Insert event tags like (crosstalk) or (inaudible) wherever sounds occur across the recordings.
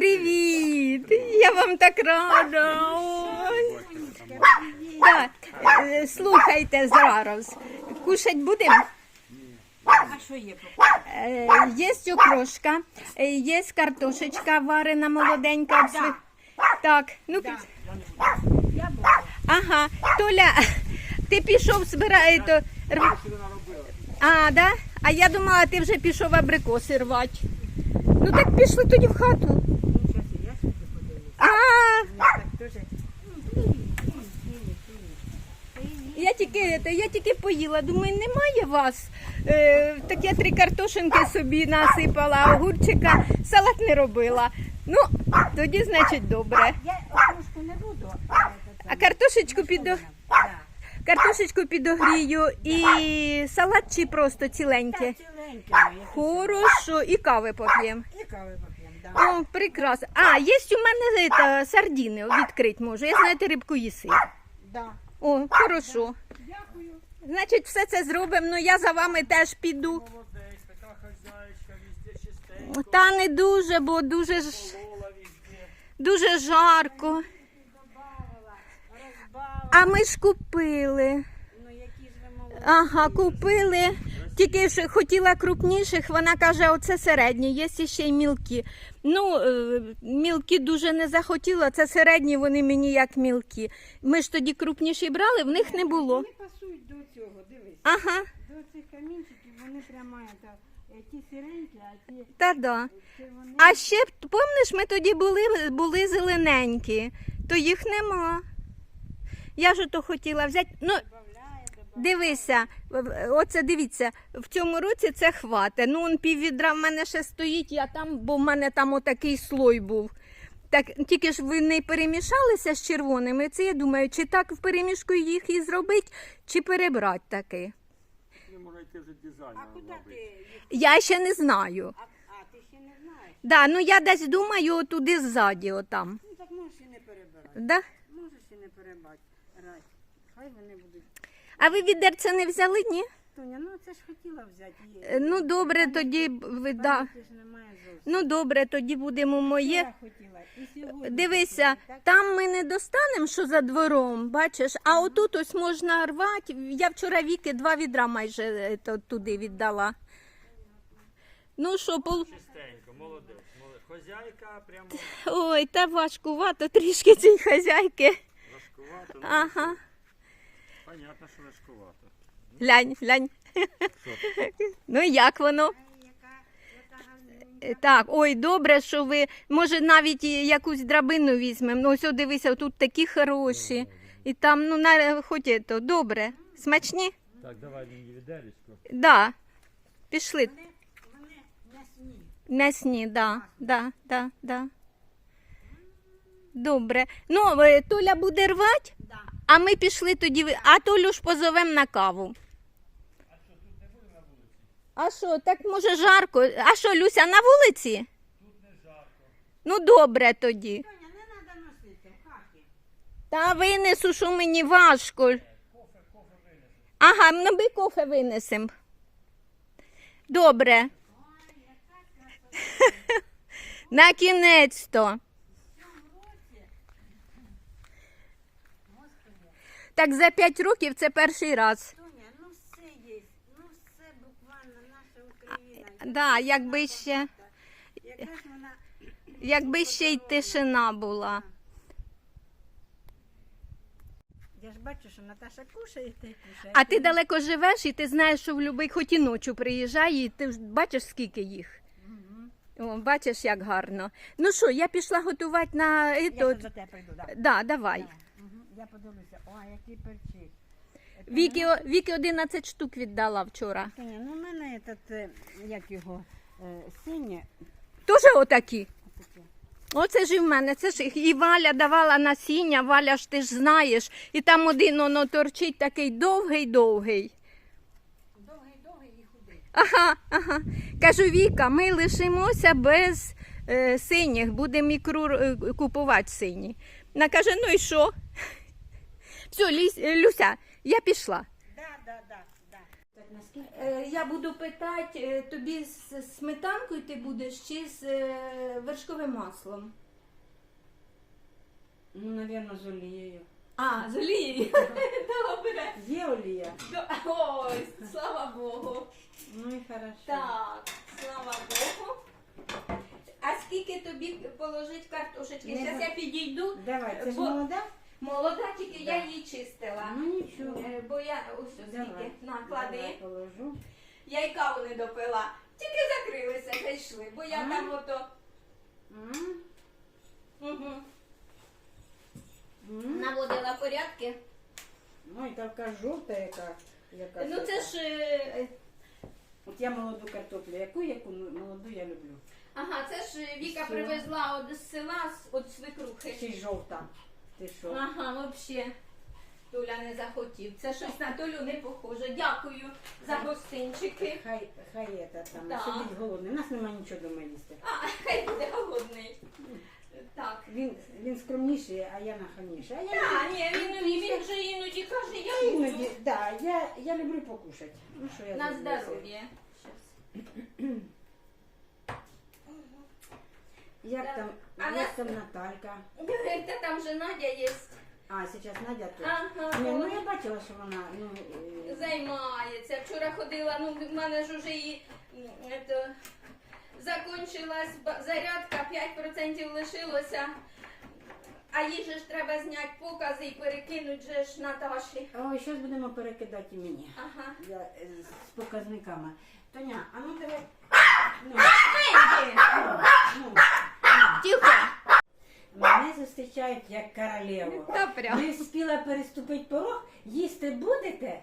Привіт! Я вам так рада. Ой. Так, е, слухайте зараз. Кушать будемо? А що є? Е, Є окрошка, е, є картошечка варена молоденька. обсви- Так, ну ага, Толя, ти пішов збирати. то рв- А, да? А я думала, ти вже пішов абрикоси рвати. Ну так пішли тоді в хату. Ну, щас і я сюди подивлюсь. А, Мені так теж. Я тільки, я тільки поїла, думаю, немає вас. Е, так я три картошинки собі насипала, огурчика, салат не робила. Ну, тоді, значить, добре. Я окружку не буду. А картошечку підо... Картошечку підогрію і салат чи просто ціленьке. Ціленьке. Хорошо, і кави поп'ємо. І кави поп'ємо, да. О, прекрасно. А, є у мене це, сардіни відкрити можу. Я знаю, рибку їси. Да. О, хорошо. Значить, все це зробимо. Ну я за вами теж піду. Молодець, така хазяйка, везде чистенько, Та не дуже, бо дуже ж дуже жарко. А ми ж купили. Ну, які ж ви молоді. Ага, купили. Тільки ж хотіла крупніших, вона каже, оце середні, є ще й мілкі. Ну, е, мілкі дуже не захотіла, це середні, вони мені як мілкі. Ми ж тоді крупніші брали, в них не було. Вони пасують до цього, дивись. Ага, До цих камінчиків вони прямо это, е, ті сіренькі, а ті та да. А ще, пам'ятаєш, ми тоді були, були зелененькі, то їх нема. Я ж то хотіла взяти. Ну. Дивися, оце дивіться, в цьому році це хвате. Ну, он піввідра в мене ще стоїть, я там, бо в мене там отакий слой був. Так тільки ж ви не перемішалися з червоними. Це я думаю, чи так в перемішку їх і зробити, чи перебрати таки. Вже дизайн А куди ти? Я ще не знаю. А, а ти ще не знаєш? Да, ну я десь думаю, туди ззаді, отам. Ну так можеш і не перебирати. Да? Можеш і не перебирати. Хай вони будуть. А ви відерце не взяли, ні? Тоня, ну це ж хотіла взяти. Є. Е, Ну добре, тоді б ви да. Пам'яті ж немає зовсім. Ну добре, тоді будемо моє. Я хотіла. І сьогодні Дивися, хотіла, так? там ми не достанемо, що за двором, бачиш, а отут ось можна рвати. Я вчора віки два відра майже е, то, туди віддала. Ну що, пол... Чистенько, молодець. молодець. Хозяйка прямо ой, та важкувато трішки цій хазяйки. важкувата. ну, Ага. Понятно, що важкувата. Глянь, глянь. (laughs) Ну як воно? Так, ой, добре, що ви, може, навіть якусь драбину візьмемо. Ну, ось о, дивися, тут такі хороші. І там, ну, на, хоч то, добре. Смачні? Так, давай відеречко. Да. Пішли. Вони, вони м'ясні. М'ясні, да, да, да, да. Добре. Ну, е, Толя буде рвати. А ми пішли тоді, а Толю ж позовемо на каву. А що, так може жарко? А що, Люся, на вулиці? Тут не жарко. Ну, добре тоді. Тоня, не треба носити в хаті. Та винесу, що мені важко. Ага, ну ми кофе винесемо. Добре. (laughs) На кінець-то. Так за 5 років це перший раз. Тоня, ну все є. Ну все буквально наша Україна. Да, якби ще, Яка ж вона якби ще й тишина була. Я ж бачу, що Наташа кушає, і ти кушаєш. А ти далеко живеш, і ти знаєш, що в будь-який хоч і ночі приїжджає, і ти ж бачиш, скільки їх. О, бачиш, як гарно. Ну що, я пішла готувати на Я ето... ще до тебе прийду, так. Да, давай. Я подивлюся. О, які перчі. Віки, о- Віки 11 штук віддала вчора. Тоня, ну в мене этот, е, як його, е, синє. Тоже отакі. Оце ж і в мене. Це ж і Валя давала насіння, Валя ж ти ж знаєш. І там один воно торчить такий довгий-довгий. Довгий-довгий і худий. Ага, ага. Кажу, Віка, ми лишимося без е, синіх, будемо ікру е, купувати сині. Вона каже, ну і що? Все, Ліс, Люся, я пішла. Да, да, да, да. Е, Я буду питати е, тобі з сметанкою ти будеш чи з е, вершковим маслом? Ну, напевно, з олією. А, з олією. Добре. Є олія? Ой, слава Богу. Ну і хорошо. Так, слава Богу. А скільки тобі положить картошечки? Зараз я підійду. Давай, це ж молода? Молода, тільки я її чистила. Ну нічого. Е, Бо я ось Давай. наклади. Давай положу. Я й каву не допила. Тільки закрилися, зайшли, бо я Ага. там ото. М, Угу. м. Наводила порядки. Ой, така жовта яка. яка Ну це така. ж. е, От я молоду картоплю. Яку, яку ну, молоду я люблю. Ага, це ж Віка привезла от з села з- от свекрухи. Ще й жовта. Ти що? Ага, взагалі. Толя не захотів. Це щось на Толю не похоже. Дякую за гостинчики. Хай, хай це там, Так. сидить голодний. У нас немає нічого дома їсти. А, хай буде голодний. Так. Він, він скромніший, а я нахамніша. А я Та, ні, він, він же іноді каже, я іноді, буду. да, я, я люблю покушати. Ну, що я На зроблю? здоров'я. (clears throat) Як Да. там, А як там Наталька? Та там же Надя є. А, зараз Надя тут. Ага, Ні, ну я бачила, що вона, ну, е, займається. Вчора ходила, ну в мене ж уже і м, ето, закончилась ба- зарядка, 5% лишилося. А їй же ж треба зняти покази і перекинути же ж Наташі. ой, зараз будемо перекидати і мені. Ага. Я, е, з показниками. Тоня, а ну давай. Ну, ну, Тихо. мене зустрічають як королеву. Та прям. Не встигла переступити порог, їсти будете?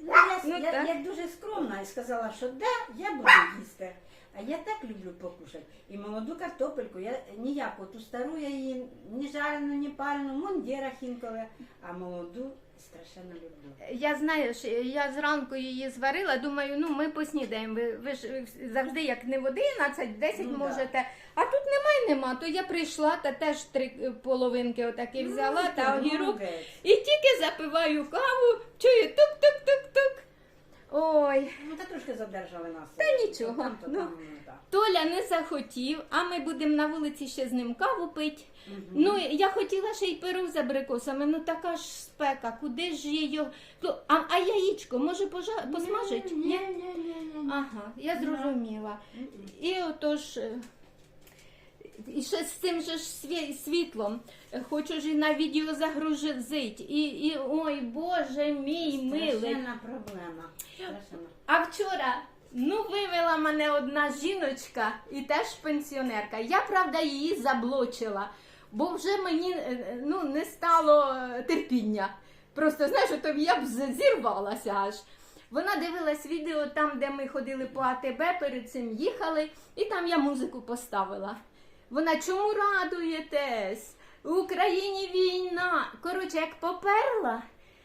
Ну, я, Ну, я, так. я дуже скромна і сказала, що да, я буду їсти. А я так люблю покушати. І молоду картопельку, я ніяку ту стару я її ні жарену, ні пальну, мундірах інколи, а молоду страшенно люблю. Я знаю, що я зранку її зварила, думаю, ну ми поснідаємо. Ви, ви ж завжди як не в 11, 10 Ну, да. можете. А тут немає, нема. То я прийшла та теж три е, половинки отакі взяла Ну, та ти огірок. І тільки запиваю каву, чую тук-тук-тук-тук. Ой, Ну, та трошки задержали нас. Та нічого, там, то ну. там, да. Толя не захотів, а ми будемо на вулиці ще з ним каву пити. Мгм. Ну, я хотіла ще й перу з абрикосами, ну така ж спека, куди ж її. Ну, А, а яєчко, може пожа... посмажить? Ні, ні, ні, ні. Ага, я зрозуміла. І отож. е, І ще з цим же ж сві- світлом. Хочу ж і на відео загрузить. І, і ой, Боже мій милий. Проблема. Страшенна. А вчора ну вивела мене одна жіночка і теж пенсіонерка. Я правда її заблочила, бо вже мені е, е, ну, не стало е, терпіння. Просто знаєш, то я б зірвалася аж. Вона дивилась відео там, де ми ходили по АТБ, перед цим їхали, і там я музику поставила. Вона чому радуєтесь? В Україні війна. Коротше, як поперла,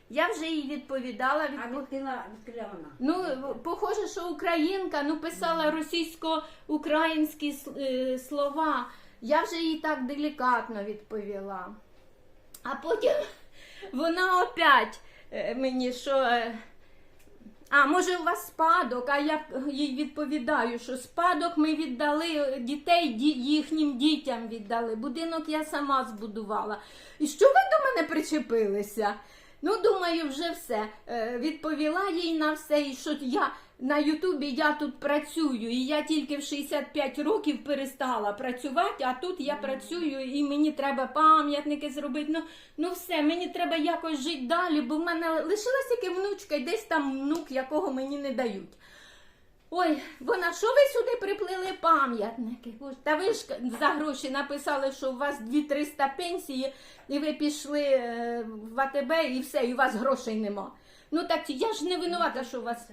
я вже їй відповідала. А відкрила, відкрила вона. Ну, похоже, що українка ну, писала російсько-українські е, слова. Я вже їй так делікатно відповіла. А потім вона опять е, мені що. А, може, у вас спадок, а я їй відповідаю, що спадок ми віддали е, дітей ді- їхнім дітям віддали. Будинок я сама збудувала. І що ви до мене причепилися? Ну, думаю, вже все. Е, Відповіла їй на все, і що я на Ютубі я тут працюю, і я тільки в 65 років перестала працювати, а тут я працюю і мені треба пам'ятники зробити. Ну, ну все, мені треба якось жити далі, бо в мене лишилась тільки внучка, і десь там внук, якого мені не дають. Ой, вона що ви сюди приплили пам'ятники? Та ви ж за гроші написали, що у вас 2-300 пенсії, і ви пішли е, в АТБ і все, і у вас грошей нема. Ну так я ж не винувата, що у вас.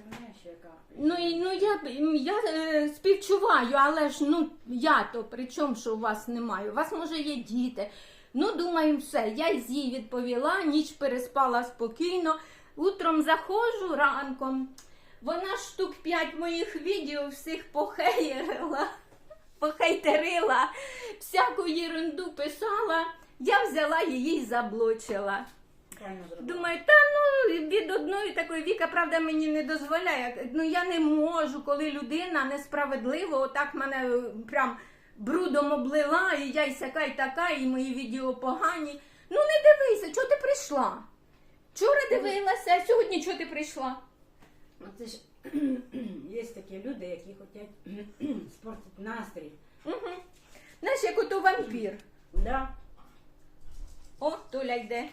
Ну, і, ну я, я е, співчуваю, але ж ну я то при чому, що у вас немає? У вас може є діти. Ну, думаю, все. Я з їй відповіла, ніч переспала спокійно. Утром заходжу ранком. Вона штук п'ять моїх відео всіх похеєрила, (laughs) похейтерила, всяку єрунду писала. Я взяла її і заблочила. Думаю, та ну від одної такої віка, правда, мені не дозволяє. Ну я не можу, коли людина несправедливо, отак мене е, прям брудом облила, і я й сяка, і така, і мої відео погані. Ну не дивися, чого ти прийшла? Вчора дивилася, а сьогодні чого ти прийшла? Ну, Це ж (clears throat) є такі люди, які хочуть (clears throat) спортити настрій. Угу. Знаєш, як ото вампір. Да. О, Толя йде.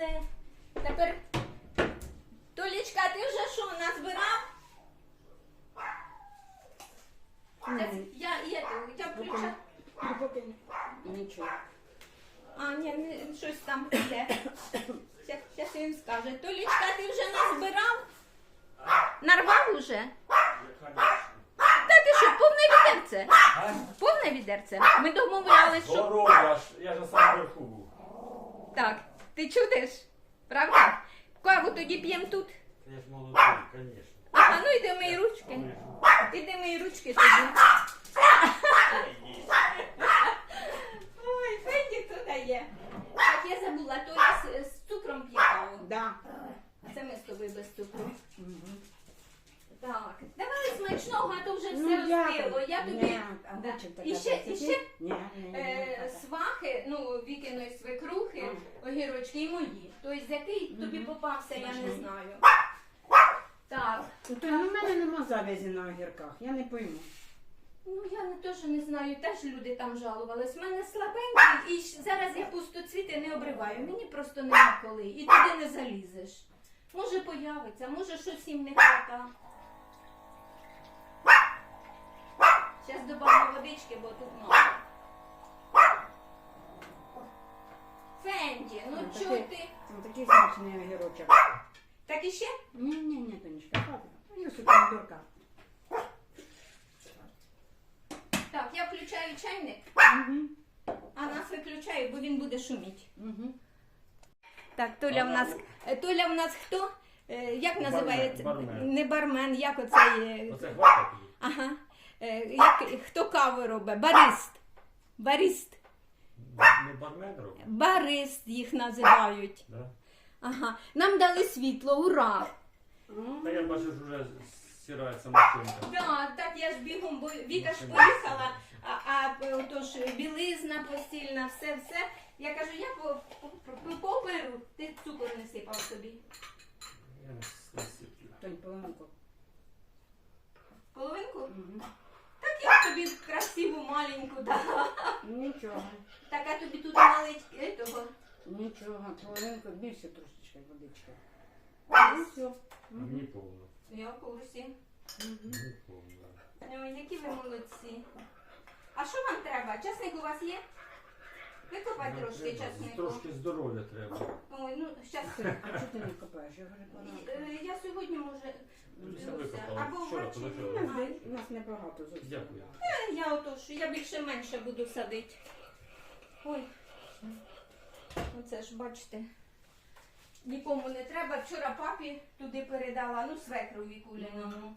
Все. Тепер. Толічка, ти вже що, назбирав? Я, я, я включа. Ну, нічого. А, ні, не, щось там йде. Зараз він скаже. Толічка, ти вже назбирав? Нарвав уже? Та ти що, повне відерце? Повне відерце. Ми домовлялися, що. Здорово, я ж, я ж на верху був. Так, ти чудиш? Правда? Каву тоді п'ємо тут. Я ж молодий, звісно. Ага, ну йди мої ручки. Іди мої ручки тоді. Ой, Фенді туди є. Так, я забула, Толя з, з цукром п'є каву. Да. Це ми з тобою без цукру. Мгм. Так, давай смачного, а то вже все Ну, я остило. Я тобі а Да. хоче така І ще- і ще, Ні, ні, ні, е, свахи, ну, вікиної свекрухи, огірочки і мої. Тобто, який тобі попався, я не Смачний. знаю. Так. Ну, у мене нема завязі на огірках, я не пойму. Ну я не теж не знаю, теж люди там жалувались. У мене слабенький, і щ- зараз я пустоцвіти не обриваю. Мені просто нема коли. І туди не залізеш. Може появиться, може щось їм не хвата. Зараз добавлю водички, бо тут мало. Фенді, ну Ну, чого такий- ти? Ну, такий смачний огірочок. Так іще? Ні, ні, ні, Тонечка, хватить. Я собі помідорка. Так, я включаю чайник, Угу. а нас виключаю, бо він буде шуміти. Угу. Так, Толя в нас е, Толя в нас хто? Е, Як Бармен, називається? бармен. Не бармен, як оцей. е, Оце хватить її. Ага. Е, Як, хто каву робить? Барист. Барист. Не бармен робить? Барист їх називають. Да? Ага. Нам дали світло, ура! Та я бачу, що вже стирається машинка. Да, так я ж бігом, бо Віка ж поїхала, а, а отож білизна постільна, все, все. Я кажу, я по, по, по, поперу, ти цукор не сипав собі. Я не с- не сиплю. Половинку. Половинку? Угу. Так я б тобі красиву маленьку дала. Нічого. Так, а тобі тут налить этого. Нічого. Половинку більше трошечки водички. Ну, все. Мені повно. Я курсі. Мені повно. да. Які ви молодці. А що вам треба? Часник у вас є? Викопай трошки треба, часнику. Трошки здоров'я треба. Ой, ну щас. А чого ти не копаєш? Я говорю, пора. Е, Я сьогодні може. Викопала. Або Вчора, ввечері. позавчора. У нас, у нас небагато зовсім. Дякую. Е, Я отож, я більше менше буду садити. Ой. Оце ж бачите. Нікому не треба. Вчора папі туди передала, ну свекру Вікуліному.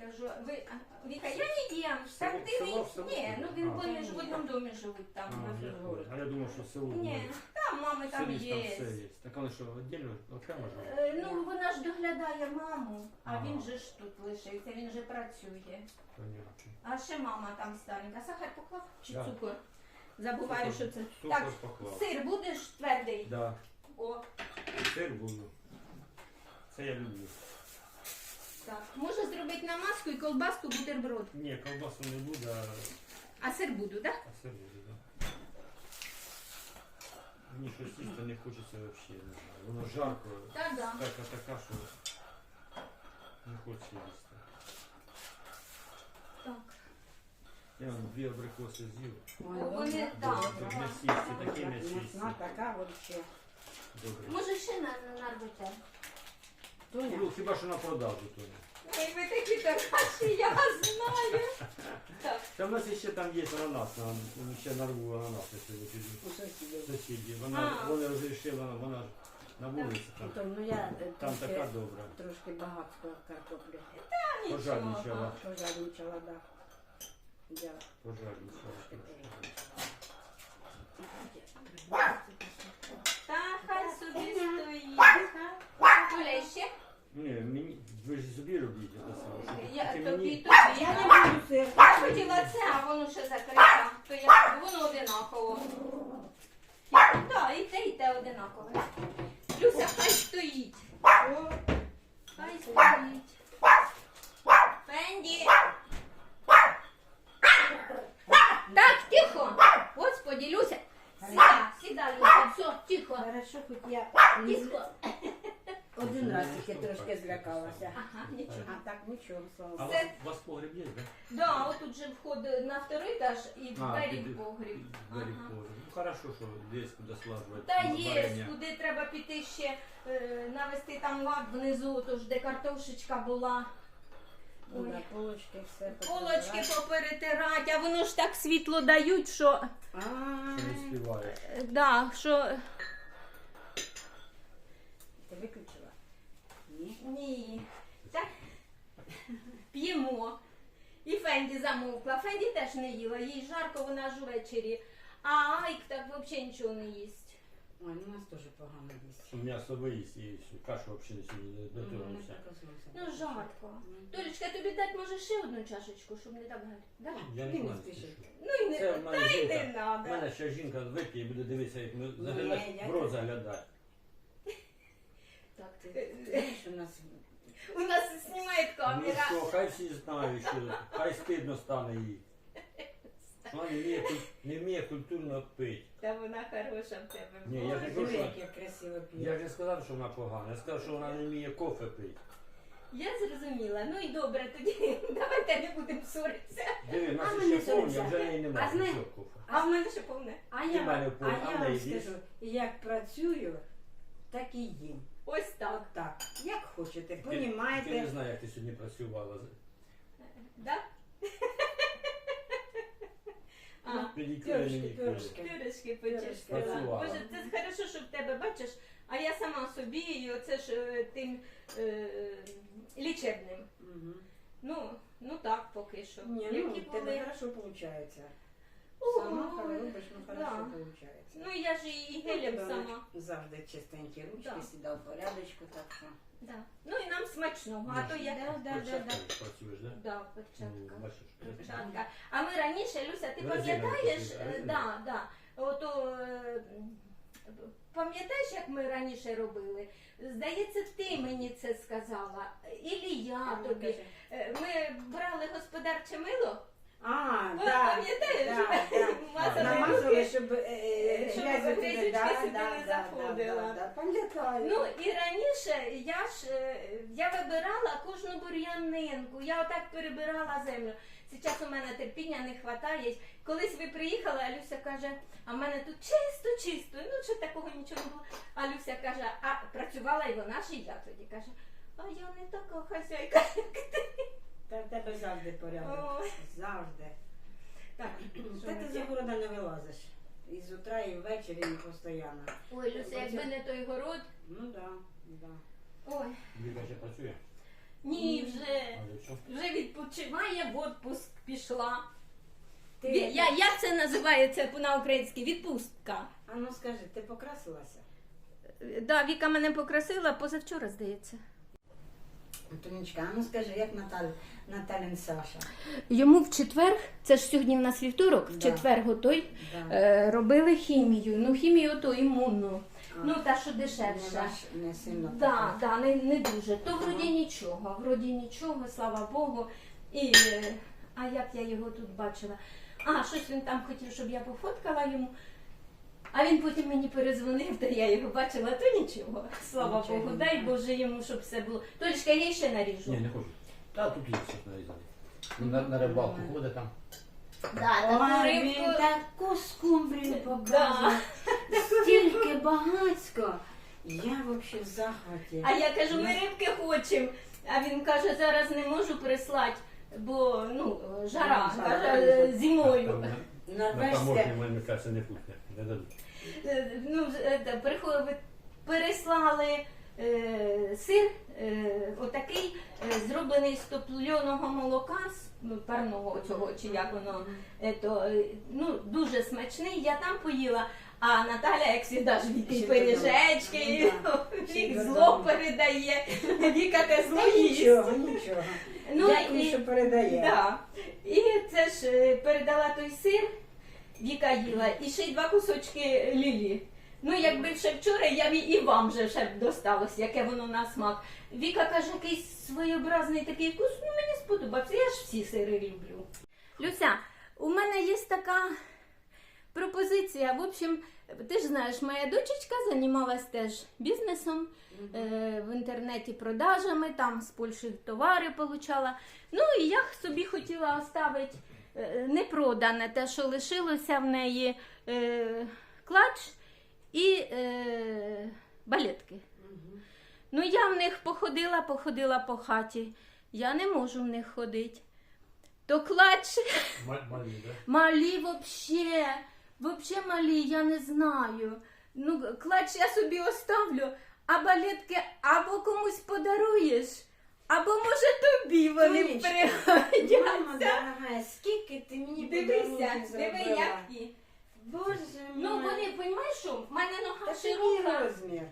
Кажу, ви, а, Віка, я не їм. Так Село- ти село. Ні, ну він А. вони ж в одному домі живуть там. А, я понял. А я думав, що село. Ні, там мами там там є. все є. Так вони що, віддільно, окремо живуть? Е, Ну, вона ж доглядає маму, а Ага. він же ж тут лишився, він же працює. Понятно. А ще мама там старенька. Сахар поклав чи Да. цукор? Забуваю, Цукор- що це. цукор Так, поклав. сир будеш твердий? Да, О, сир буду. Це я люблю. так. Може зробити намазку і колбаску бутерброд. Ні, ковбасу не буду, а, А сир буду, так? а сир буду, да. Мені щось їсти не хочеться взагалі, не знаю. Воно жарко, Та да. спека така, що не хочеться їсти. Так. Я вон дві абрикоси з'їв. Ой, Вони добре. так. Тут м'ясісті, такі м'ясісті. М'ясна така вообще. Добре. Може ще на, нарвете? Тоня, Ну, хіба що на продажу, Тоня. Ой, ви такі тараші, я знаю. Так. Та в нас ще там є ананас, на- ще нарву ананас, якщо ви піду. у сусідів. Сусіді. Вона, А. вона розрішила, вона ж на вулиці там. Антон, ну я е, Там трошки, така добра. трошки багато картоплі. Та нічого. Пожарничала. Пожарничала, да. Я Пожарничала. Та хай собі стоїть. Оля, ще? Ні, мені, ви ж собі робіть це саме. Я тобі, мені- тобі. Я не буду сир. Я хотіла це, а воно ще закрите. То я, воно одинаково. Так, і те, і те одинакове. Люся, хай стоїть. Хай стоїть. Фенді. Так, тихо. Господи, Люся. Сіда, сіда, Люся, все, тихо. Хорошо, хоч я Тихо. один раз тільки трошки злякалася. Ага, нічого. А так нічого, слава А у Богу. вас, у вас погреб є, так? Да, отут же вход на второй етаж і двері в погріб. Ага. погріб. Ну хорошо, що десь куди слажувати. Та є, куди треба піти ще е, навести там лад внизу, тож де картошечка була. Ой. да, полочки все Полочки поперетирати, а воно ж так світло дають, що, Що не співає. е, да, що Ти виключила? Ні. ні. Так, п'ємо. І Фенді замовкла. Фенді теж не їла, їй жарко, вона ж увечері. А Айк так взагалі нічого не їсть. Ой, ну у нас теж погано їсть. М'ясо виїсть і все, кашу взагалі сьогодні не Ну, дотронувся. прикоснувся. Ну, жарко. Толічка, тобі дати може ще одну чашечку, щоб не так гарно. Давай. Я Ти не не знаю, спіши. що. Ну і не, Це в мене та й не жінка. У надо. мене ще жінка вип'є і буде дивитися, як ми заглядати, я- в рот заглядати. Так, ти знаєш, у нас У нас знімає Ну камера. що, хай всі знають, що хай стидно стане їй. Вона не вміє, куль- не вміє культурно пити. Та вона хороша в тебе. Ні, я ж не диви, що... як я красиво. Я ж не сказав, що вона погана, я сказав, що вона не вміє кофе пити. Я зрозуміла. Ну і добре, тоді (laughs) давайте не будемо ссоритися. Диви, в нас ми ще не повні, а вже неї А немає. знає- Все, кофе. А в мене ще повне. А я, мене а а я вам неї скажу, як працюю, так і їм. Ось так. От так. Як хочете, Ти- Ти не понімаєте. знаю, як ти сьогодні працювала. Да? (laughs) А, Педикюри, пюрешки. пюрешки почистила. Працювала. Боже, це хорошо, що в тебе бачиш, а я сама собі, і оце ж е, тим е, лічебним. Мгм. Ну, ну так, поки що. Ні, ну, Які в тебе були? хорошо виходить. Сама робиш, ну хорошо да. виходить. Ну я ж і гелем сама. Завжди чистенькі ручки, Да. сідав в порядочку, так що. Да. Ну і нам смачного, а то я Да, да, да, да. працюєш, да? да, Ну, бачиш. Перчатка. А ми раніше, Люся, ти Резинові пам'ятаєш? е. Да, да. Ото, е, пам'ятаєш, як ми раніше робили? Здається, ти мені це сказала. Ілі я Ну, тобі. Е, Ми брали господарче мило. А, Ну, так. пам'ятаєш? да, да. Мазали Намазали, руки. щоб е, е, Щоб грязь туди, грязючки да, сюди да, не да, да, заходила. да, да. Пам'ятаю. Ну і раніше я ж е, я вибирала кожну бур'янинку, я отак перебирала землю. Зараз у мене терпіння не вистачає. Колись ви приїхали, а Люся каже, а в мене тут чисто, чисто. Ну що такого нічого не було. А Люся каже, а працювала і вона ж і я тоді каже, а я не така хазяйка, як ти. Та в тебе завжди порядок. Завжди. Так, (clears throat) Та ти за города не вилазиш. І з утра, і ввечері, і постійно. Ой, Люся, якби не той город. Ну да, да. Ой, Віка ще працює? ні, вже. Вже відпочиває, в отпуск пішла. Ти, Я, як це називається на українській? Відпустка. А ну скажи, ти покрасилася? Да, Віка мене покрасила позавчора, здається. Тонечка, а ну скажи, як Наталь, Наталін Саша? Йому в четвер, це ж сьогодні в нас вівторок, в Да. четвер готой Да. е, робили хімію. Ну, хімію то імунну. А, Ну, та що не, дешевша. ваш, не сильно Да, да, не, не дуже. То вроді нічого, вроді нічого, слава Богу. І, е, а як я його тут бачила? А, щось він там хотів, щоб я пофоткала йому. А він потім мені перезвонив, то я його бачила, то нічого. Слава Нічого, Богу, дай Боже йому, щоб все було. Толічка, я ще наріжу. Ні, не хочу. Та тут є щось нарізати. На, на рибалку ходить там. Да, таку Ой, він рибку. таку скумбрію показує. Стільки багацько. Я взагалі в захваті. А я кажу, ми рибки хочемо. А він каже, зараз не можу прислати, бо ну, жара, Ну, каже, зимою. Там, на Норвезьке. таможні, мене кажеться, не пустять. Не дадуть. Ну, е, та, переслали е, сир, е, отакий, е, зроблений. з топленого молока, з ну, парного цього, чи як воно, е, то, е, ну, дуже смачний. Я там поїла. А Наталя, як завжди, ж Ще пиріжечки. Ну. (laughs) Ще зло передає. Віка те зло Та їсть. нічого, нічого. Ну, Дякую, і- що передає. Да. І це ж е, передала той сир, Віка їла, і ще й два кусочки лілі. Ну, якби ще вчора, я б і вам же ще б досталось, яке воно на смак. Віка каже, якийсь своєобразний такий вкус, ну мені сподобався, я ж всі сири люблю. Люся, у мене є така пропозиція. В общем, ти ж знаєш, моя дочечка займалась теж бізнесом е, в інтернеті продажами, там з Польщі товари получала. Ну і я собі хотіла оставити е, непродане те, що лишилося в неї е, клач і е, балетки. Ну, я в них походила, походила по хаті. Я не можу в них ходити. То клач (laughs) Малі, да? Малі вообще, вообще малі, я не знаю. Ну, клач я собі оставлю, а балетки або комусь подаруєш, або може тобі вони Тонечка, Мама пригодяться. скільки ти мені Дивися, подарунків диви зробила. які. Боже Ну вони, розумієш, що в мене нога Та це мій широка, розмір.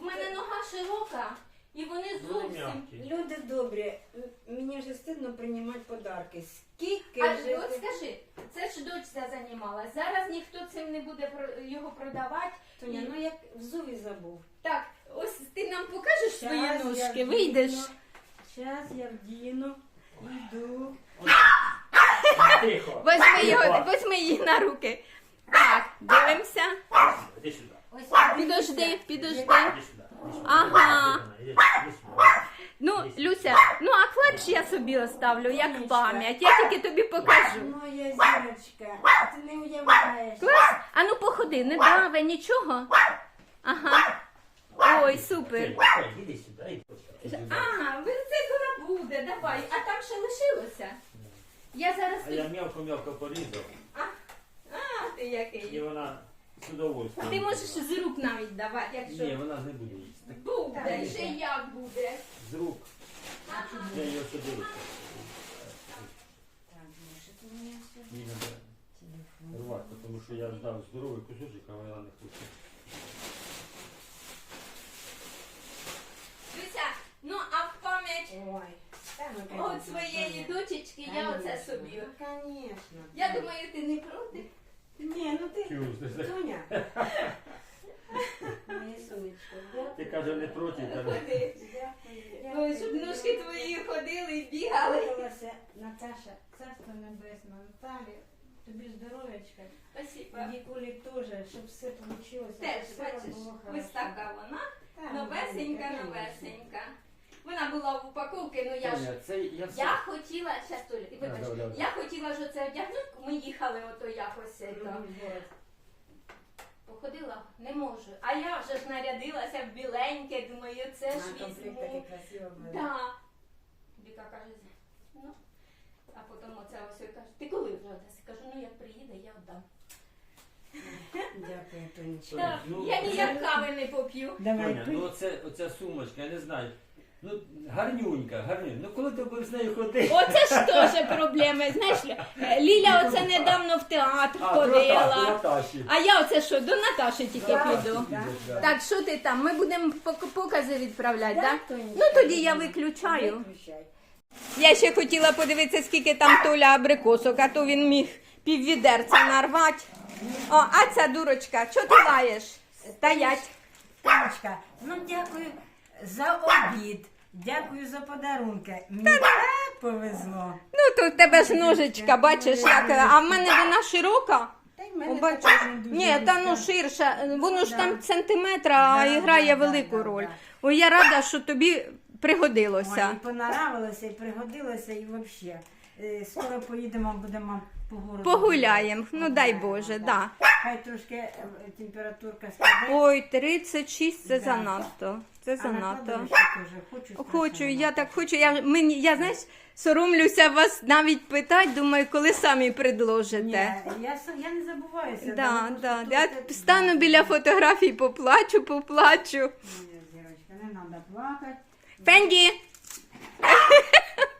в мене нога широка, і вони Вони зовсім. м'які. Люди добрі, м- мені вже стидно приймати подарки. Скільки А вже от ти- скажи, це ж дочця займалась. Зараз ніхто цим не буде про- його продавати. Тоня, ну як в зубі забув. Так, ось ти нам покажеш свої Щас я ножки, вдіну. вийдеш. Щас я вдіну, йду. (laughs) Тихо. Возьми, його, Тихо. возьми її на руки. Так, дивимося. Іди сюди. Ось Підожди, підожди. Іди сюди. Ага. Ну, Люся, ну а клач я собі оставлю як пам'ять. Я тільки тобі покажу. Моя зірочка, ти не уявляєш. Клас? А ну походи, не дави нічого. Ага. Ой, супер. Ей, ей, Іди сюди. ей. А, ви це коли буде, давай. А там ще лишилося. Я зараз А я м'явко-м'явко порізав. А, а ти І вона з удовольствием. Ти можеш з рук навіть давати, Ні, якщо. вона не буде їсти. Буде, ще як буде. З рук. Я її ось дивлюся. Так, може, ти мені все Їй треба рвати, тому що я дав здоровий кусочок, а вона не хоче. Люся, ну а в пам'ять Ой. та ну, от конечно, своєї дочечки я оце собі. ну, Конечно. Я думаю, ти не проти. Ні, ну ти, Чуєш, ти- Тоня. Моє сонечко, дякую. Ти каже не проти, каже. Ходи. Дякую, Ой, щоб ножки твої ходили і бігали. Виявилася Наташа, царство небесне, Наталі, тобі здоров'ячка. Спасибо. Ніколі теж, щоб все вийшло. Теж, все бачиш, ось така вона. Так, Новесенька, новесенька. Вона була в упаковці, ну я ж. Тоня, це я все. Я хотіла, щас Толя, ти вибач, Да, да, да. я хотіла ж оце одягнути, ми їхали ото якось. е, то. Походила, не можу. А я вже ж нарядилася в біленьке, думаю, це ж візьму. Да. Віка каже, ну, а потім оце ось і каже, ти коли вже одаси? Кажу, ну як приїде, я віддам. Дякую, Тонечка. Так, ну, я ніяк кави не поп'ю. Давай, Тоня, пий. ну оце, оця сумочка, я не знаю. Ну, гарнюнька, гарнюнька. Ну коли ти будеш з нею ходити? Оце ж теж проблеми. Знаєш, Ліля оце недавно в театр А, до Наташі, ходила. Наташі. А я оце що, до Наташі тільки піду. Да. Так, що ти там? Ми будемо пок- покази відправляти, так? Ну тоді я виключаю. Виключай. Я ще хотіла подивитися, скільки там Толя абрикосок, а то він міг піввідерця нарвати. О, а ця дурочка, чого ти лаєш? Стоять. Тонечка, ну дякую за обід. Дякую за подарунки. Мені так повезло. Ну тут в тебе ж ножичка, бачиш, як. А в мене вона широка. Та й в мене також не дуже Ні, та ну вузька. ширша. Воно ж там сантиметра, а Да, і грає да, велику да, роль. да. Ой, я рада, що тобі пригодилося. Ой, і понаравилося, і пригодилося, і взагалі. Скоро поїдемо, будемо по городу. Погуляємо. Ну дай Погуляємо, Боже, да. Хай трошки е, температурка спаде. Ой, 36 це Да. занадто. Це занадто. хочу. Я так хочу. Я мені, я знаєш, соромлюся вас навіть питати. Думаю, коли самі Ні, предложите. я, я не забуваюся. Да, просто да. Я стану біля фотографій, поплачу, поплачу. Ні, Зірочка, не треба плакати. Фенді!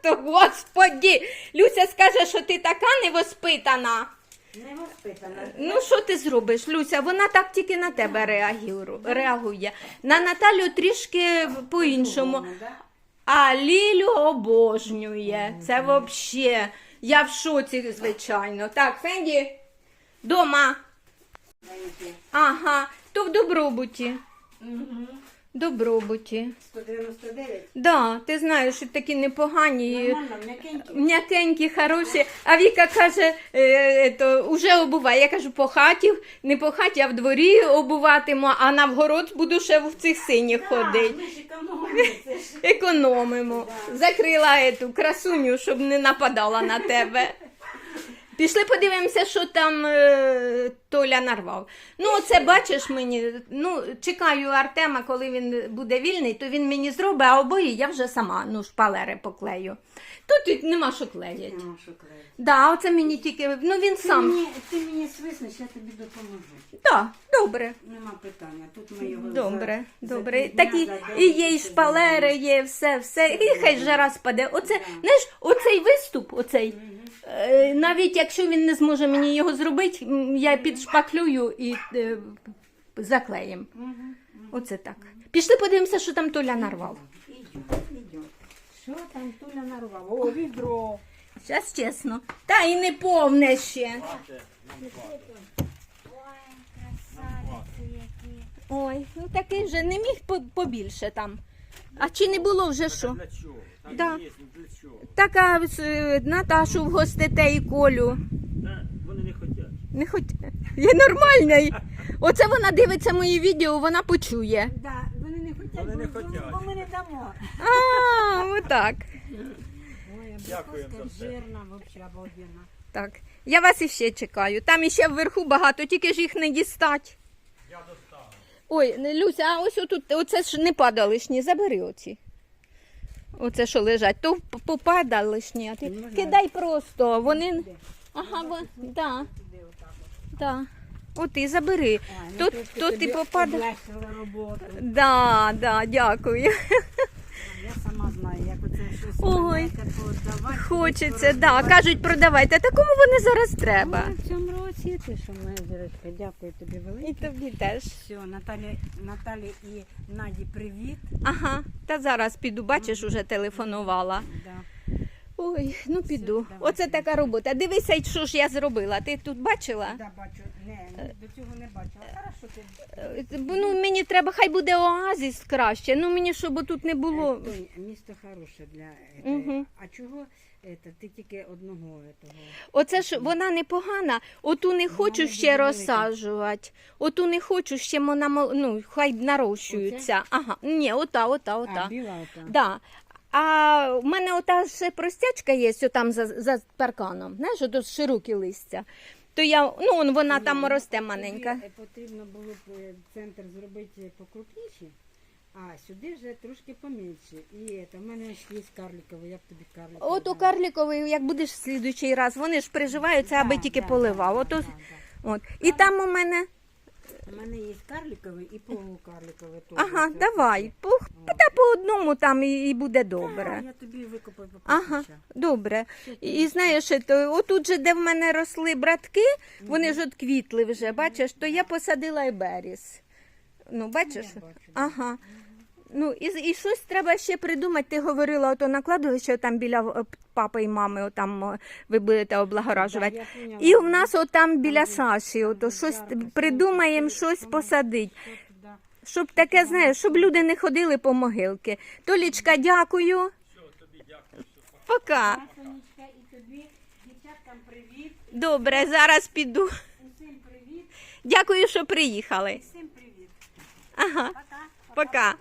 (laughs) Господі! Люся скаже, що ти така невоспитана. Не воспитана. Ну, що ти зробиш, Люся? Вона так тільки на тебе реагіру- реагує. На Наталю трішки по-іншому. А Лілю обожнює. Це взагалі. Я в шоці, звичайно. Так, Фенді, дома. Ага, то в добробуті. Мгм. Добробуті. 199. Да, ти знаєш, що такі непогані. Нормально, м'якенькі. М'якенькі, хороші. А Віка каже, е, то уже обуває. Я кажу, по хаті, не по хаті, а в дворі обуватиму, а на вгород буду ще в цих синіх ходити. Ми ж економимо. Економимо. Закрила ету красуню, щоб не нападала на тебе. Пішли подивимося, що там е, Толя нарвав. Ну, оце бачиш мені. Ну, чекаю Артема, коли він буде вільний, то він мені зробить, а обої я вже сама ну, шпалери поклею. Тут нема що клеїти. Нема що клеїти. Да, оце мені тільки. Ну він Ти сам. мені, ти мені свиснеш, я тобі допоможу. Да, добре. Нема питання. Тут ми його Добре, за, добре. За півдня, за день і є і шпалери, є все, все. І хай же раз паде. Оце, знаєш, оцей виступ, оцей. Е, Навіть якщо він не зможе мені його зробити, я підшпаклюю і е, заклеїм. Оце так. Пішли подивимося, що там Толя нарвав. Що там Туля нарвав? О, відро. Зараз чесно. Та і не повне ще. Ой, ну такий вже не міг по- побільше там. А чи не було вже що? Для чого? Так Да. є, ну для чого? Така е, Наташу вгостите і Колю. Та вони не хочуть. Не хоч я нормальний. Оце вона дивиться мої відео, вона почує. Да, вони не хочуть, Вони не бо- хотять. бо ми не дамо. А, отак. Ой, Дякую абрикоска за все. жирна, взагалі обалденна. Так. Я вас іще чекаю. Там іще вверху багато, тільки ж їх не дістать. Я. Ой, не, Люся, а ось отут, оце ж не падалишні, забери оці. Оце що лежать, то п- попадалишні, а ти Можна? кидай просто. Вони. Ага, вон, да, да. От і забери. А, ну Тут, тут і тобі попадає. Да, да, дякую. Я сама знаю, як Ой. поодавати. Хочеться, да. Кажуть, продавайте. Та кому вони зараз треба? Ну, в цьому році ти що, моя зірочка, дякую тобі велике. І тобі теж. Все, Наталі, Наталі і Наді привіт. Ага, та зараз піду, бачиш, уже телефонувала. Да. Ой, ну піду. давай. Оце така робота. Дивися, що ж я зробила. Ти тут бачила? Да, бачу. Не, не, до цього не бачила. Хорошо ти. Е, бо, Ну, мені треба, хай буде оазис краще. Ну мені щоб тут не було. Е, Тонь, місто хороше для е, Мгм. А чого е, ти тільки одного того? Оце ж вона непогана. Оту не хочу Вона ще розсаджувати. Оту не хочу ще вона ну, хай нарощується. Ага. Ні, ота, ота, ота. А, біла ота. Да. А в мене ота ще простячка є, там за, за парканом. Знаєш, широкі листя. То я, ну, он, вона там росте маленька. е, Потрібно було б е, центр зробити покрупніше, а сюди вже трошки поменше. І це, в мене ще є карликовий, як тобі карліковий. От у карліковий, як будеш в слідуючий раз, вони ж приживаються, аби Да, тільки да, поливав. да, От, да, да. от. І там у мене. У мене є карликовий і полукарликовий. теж. Ага, Це давай. По, та по одному там і, і буде добре. Та, Я тобі викопаю Ага, добре. І, і знаєш, то, отут же, де в мене росли братки, вони ж от квітли вже, бачиш, то я посадила і беріс. Ну, бачиш? Ага. Ну, і, і щось треба ще придумати. Ти говорила, ото на кладовище там біля е, папи і мами, отам е, ви будете облагоражувати. Да. І в нас отам біля Там Саші, ото щось придумаємо, щось посадити. Щоб таке, знаєш, щоб люди не ходили по могилки. Толічка, дякую. Пока. Добре, зараз піду. Дякую, що приїхали. всім привіт. Ага, пока.